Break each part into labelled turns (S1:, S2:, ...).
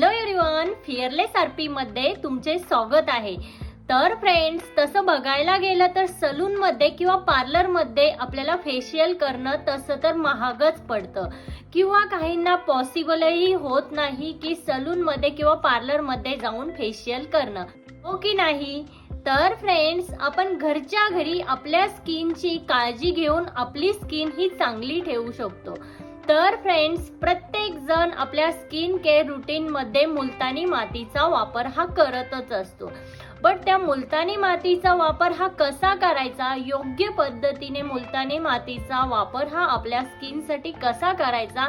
S1: Hello everyone fearless आरपीमध्ये तुमचे स्वागत आहे. तर फ्रेंड्स तसं बघायला गेलं तर सलूनमध्ये किंवा पार्लरमध्ये आपल्याला फेशियल करणं तसं तर महागच पडतं. किंवा काहींना पॉसिबलही होत नाही की सलूनमध्ये किंवा पार्लरमध्ये जाऊन फेशियल करणं. हो की नाही? तर फ्रेंड्स आपण घरच्या घरी आपल्या स्किनची काळजी घेऊन आपली स्किन ही चांगली ठेवू शकतो. तर फ्रेंड्स प्रत्येक जण आपल्या स्किन केअर रुटीन मध्ये मुलतानी मातीचा वापर हा करतच असतो. बट त्या मुलतानी मातीचा वापर हा कसा करायचा? योग्य पद्धतीने मुलतानी मातीचा वापर हा आपल्या स्किनसाठी कसा करायचा?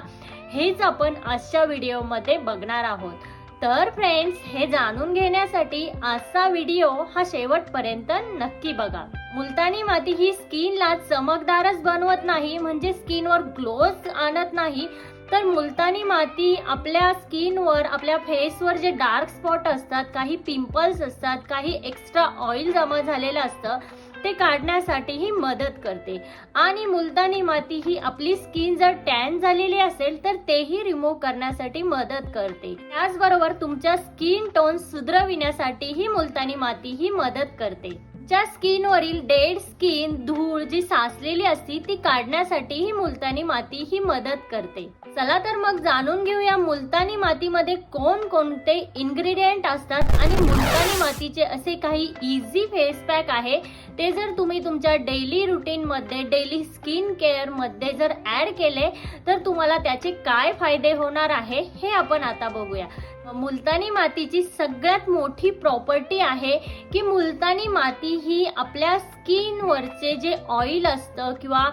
S1: हेच आपण आजच्या व्हिडिओमध्ये बघणार आहोत. तर फ्रेंड्स हे जाणून घेण्यासाठी आजचा व्हिडिओ हा शेवटपर्यंत नक्की बघा. मुलतानी माती ही स्किनला चमकदारच बनवत नाही म्हणजे स्किनवर ग्लोज आणत नाही. तर मुलतानी माती आपल्या स्किनवर आपल्या फेसवर जे डार्क स्पॉट असतात काही पिंपल्स असतात काही एक्स्ट्रा ऑइल जमा झालेलं असतं ते काढण्यासाठीही मदत करते. आणि मुलतानी माती ही आपली स्किन जर टॅन झालेली असेल तर तेही रिमूव्ह करण्यासाठी मदत करते. त्याचबरोबर तुमच्या स्किन टोन सुधरविण्यासाठीही मुलतानी माती ही मदत करते. ज्या स्किनवरील डेड स्किन धूळ जी साचलेली असती ती काढण्यासाठी ही मुलतानी माती ही मदत करते. चला तर मग जाणून घेऊया मुलतानी मातीमध्ये कोण कोणते इन्ग्रेडियंट असतात आणि मुलतानी मातीचे असे काही इझी फेस पॅक आहे. ते जर तुम्ही तुमच्या डेली रुटीनमध्ये डेली स्किन केअरमध्ये जर ॲड केले तर तुम्हाला त्याचे काय फायदे होणार आहे हे आपण आता बघूया. मुलतानी मातीची सगळ्यात मोठी प्रॉपर्टी आहे की मुलतानी माती ही आपल्या स्किनवरचे जे ऑइल असतं किंवा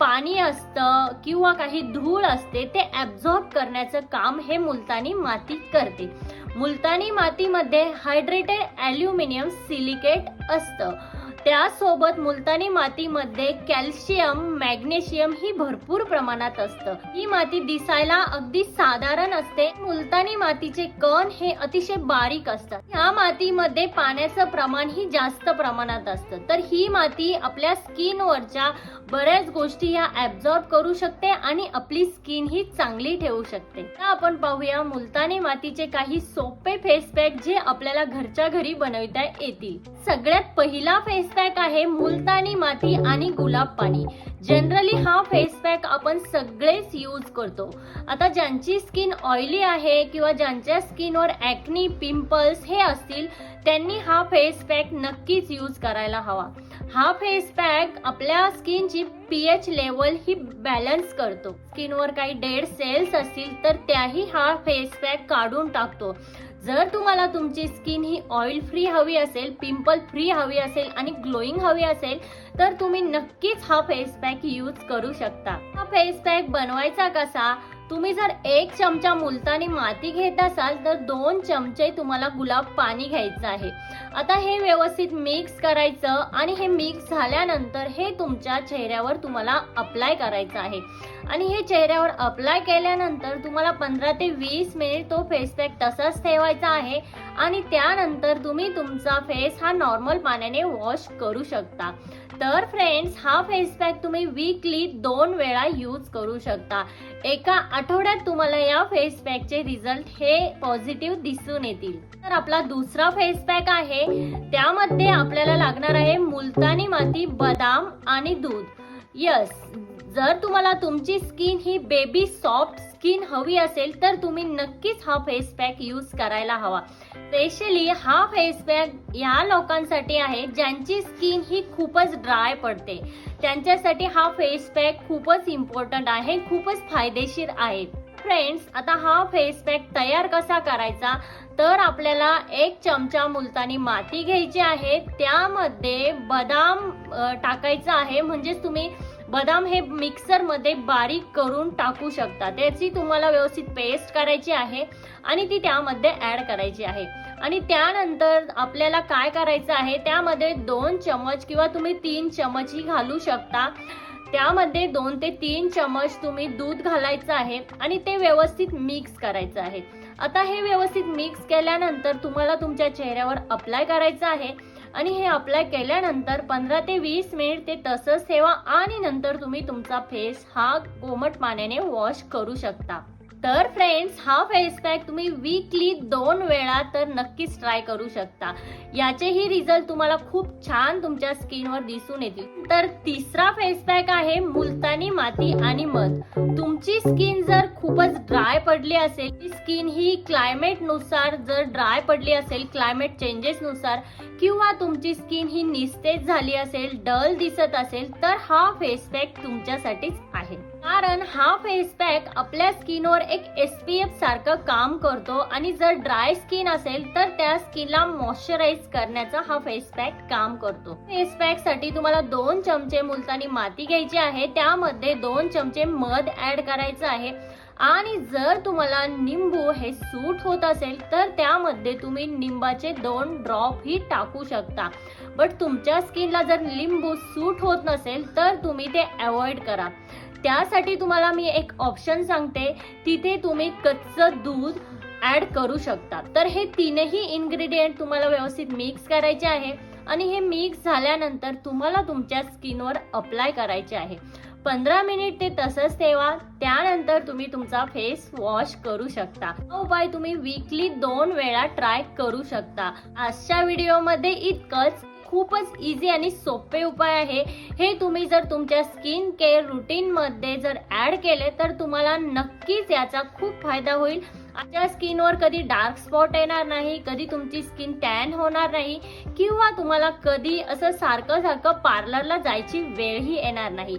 S1: पाणी असतं किंवा काही धूळ असते ते ॲब्झॉर्ब करण्याचं काम हे मुलतानी माती करते. मुलतानी मातीमध्ये हायड्रेटेड ॲल्युमिनियम सिलिकेट असतं. त्यासोबत मुलतानी मातीमध्ये कॅल्शियम मॅग्नेशियम ही भरपूर प्रमाणात असतं. ही माती दिसायला अगदी साधारण असते. मुलतानी मातीचे कण हे अतिशय बारीक असतात. ह्या मातीमध्ये पाण्याचं प्रमाण ही जास्त प्रमाणात असतं. तर ही माती आपल्या स्किनवरच्या बऱ्याच गोष्टी ह्या ऍब्झॉर्ब करू शकते आणि आपली स्किन ही चांगली ठेवू शकते. आपण पाहूया मुलतानी मातीचे काही सोपे फेस पॅक जे आपल्याला घरच्या घरी बनवता येतील. सगळ्यात पहिला फेस पॅक आहे मुलतानी माती आणि गुलाब पाणी. जनरली हा फेस पॅक आपण सगळेच यूज करतो. आता ज्यांची स्किन ऑइली आहे किंवा ज्यांच्या स्किनवर ऍक्नी पिंपल्स हे असतील त्यांनी हा फेस पॅक नक्कीच यूज करायला हवा. हा फेस पॅक आपल्या स्किनची पीएच लेवल ही बॅलन्स करतो. स्किनवर काही डेड सेल्स असतील तर त्याही हा फेस पॅक काढून टाकतो. जर तुम्हाला तुमची स्किन ही ऑइल फ्री हवी असेल पिंपल फ्री हवी असेल आणि ग्लोईंग हवी असेल तर तुम्ही नक्कीच हा फेस पॅक यूज करू शकता. हा फेस पॅक बनवायचा कसा? तुम्ही जर एक चमचा मुलतानी माती घेत असाल तर दोन चमचे तुम्हाला गुलाब पाणी घ्यायचं आहे. आता हे व्यवस्थित मिक्स करायचं आणि हे मिक्स झाल्यानंतर हे तुमच्या चेहऱ्यावर तुम्हाला अप्लाय करायचं आहे. आणि हे चेहऱ्यावर अप्लाय केल्यानंतर तुम्हाला पंधरा ते वीस मिनिट तो फेस पॅक तसाच ठेवायचा आहे. आणि त्यानंतर तुम्ही तुमचा फेस हा नॉर्मल पाण्याने वॉश करू शकता. तर फ्रेंड्स हा फेस पॅक तुम्ही वीकली दोन वेळा यूज करू शकता. एका आठवड्यात तुम्हाला या फेस पॅकचे रिझल्ट हे पॉझिटिव्ह दिसून येतील. तर आपला दुसरा फेस पॅक आहे. त्यामध्ये आपल्याला लागणार आहे मुलतानी माती बदाम आणि दूध. यस जर तुम्हाला तुमची स्किन ही बेबी सॉफ्ट स्किन हवी असेल तर तुम्ही नक्कीच हा फेस पॅक यूज करायला हवा. स्पेशली हा फेस पॅक या लोकांसाठी आहे ज्यांची स्किन ही खूपच ड्राय पडते. त्यांच्यासाठी हा फेस पॅक खूपच इम्पॉर्टंट आहे खूपच फायदेशीर आहे. फ्रेंड्स आता हा फेस पॅक तयार कसा करायचा? तर आपल्याला एक चमचा मुलतानी माती घ्यायची आहे. त्यामध्ये बदाम टाकायचा आहे. म्हणजेच तुम्ही बदाम हे मिक्सरमध्ये बारीक करून टाकू शकता. त्याची तुम्हाला व्यवस्थित पेस्ट करायची आहे आणि ती त्यामध्ये ॲड करायची आहे. आणि त्यानंतर आपल्याला काय करायचं आहे? त्यामध्ये दोन चमच किंवा तुम्ही तीन चमचही घालू शकता. त्यामध्ये दोन ते तीन चमच तुम्ही दूध घालायचं आहे आणि ते व्यवस्थित मिक्स करायचं आहे. आता हे व्यवस्थित मिक्स केल्यानंतर तुम्हाला तुमच्या चेहऱ्यावर अप्लाय करायचं आहे. आणि हे अप्लाय केल्यानंतर पंधरा ते वीस मिनिट ते तसंच ठेवा आणि नंतर तुम्ही तुमचा फेस हा कोमट पाण्याने वॉश करू शकता. तर फ्रेंड्स हा फेस पॅक तुम्ही वीकली दोन वेळा तर नक्कीच ट्राय करू शकता. याचेही रिझल्ट तुम्हाला खूप छान तुमच्या स्किनवर दिसून येतील. तर तिसरा फेस पॅक आहे मुलतानी माती आणि मध. तुमची स्किन जर खूपच ड्राय पडली असेल स्किन ही क्लायमेटनुसार जर ड्राय पडली असेल क्लायमेट चेंजेस नुसार किंवा तुमची स्किन ही निस्तेज झाली असेल डल दिसत असेल तर हा फेस पॅक तुमच्यासाठीच कारण हा फेस पॅक आपल्या स्किनवर एक एस पी एफ सारखं काम करतो आणि जर ड्राय स्किन असेल तर त्या स्किनला मॉइश्चराईज करण्याचा हा फेस पॅक काम करतो. फेस पॅकसाठी तुम्हाला दोन चमचे मुलतानी माती घ्यायची आहे. त्यामध्ये दोन चमचे मध ऍड करायचं आहे. आणि जर तुम्हाला निंबू हे सूट होत असेल तर त्यामध्ये तुम्ही निंबाचे दोन ड्रॉप ही टाकू शकता. बट तुमच्या स्किनला जर लिंबू सूट होत नसेल तर तुम्ही ते अवॉइड करा. त्यासाठी तुम्हाला मी एक ऑप्शन सांगते. तिथे तुम्ही कच्चं दूध ॲड करू शकता. तर हे तीनही इन्ग्रेडियंट तुम्हाला व्यवस्थित मिक्स करायचे आहे. आणि हे मिक्स झाल्यानंतर तुम्हाला तुमच्या स्किनवर अप्लाय करायचे आहे. पंधरा मिनिट ते तसंच ठेवा. त्यानंतर तुम्ही तुमचा फेस वॉश करू शकता. हो हा उपाय तुम्ही वीकली दोन वेळा ट्राय करू शकता. आजच्या व्हिडिओमध्ये इतकंच. खूपच इझी आणि सोपे उपाय आहे. हे तुम्ही जर तुमच्या स्किन केअर रुटीनमध्ये जर ॲड केले तर तुम्हाला नक्कीच याचा खूप फायदा होईल. आपल्या स्किनवर कधी डार्क स्पॉट येणार नाही कधी तुमची स्किन टॅन होणार नाही किंवा तुम्हाला कधी असं सारखं सारखं पार्लरला जायची वेळही येणार नाही.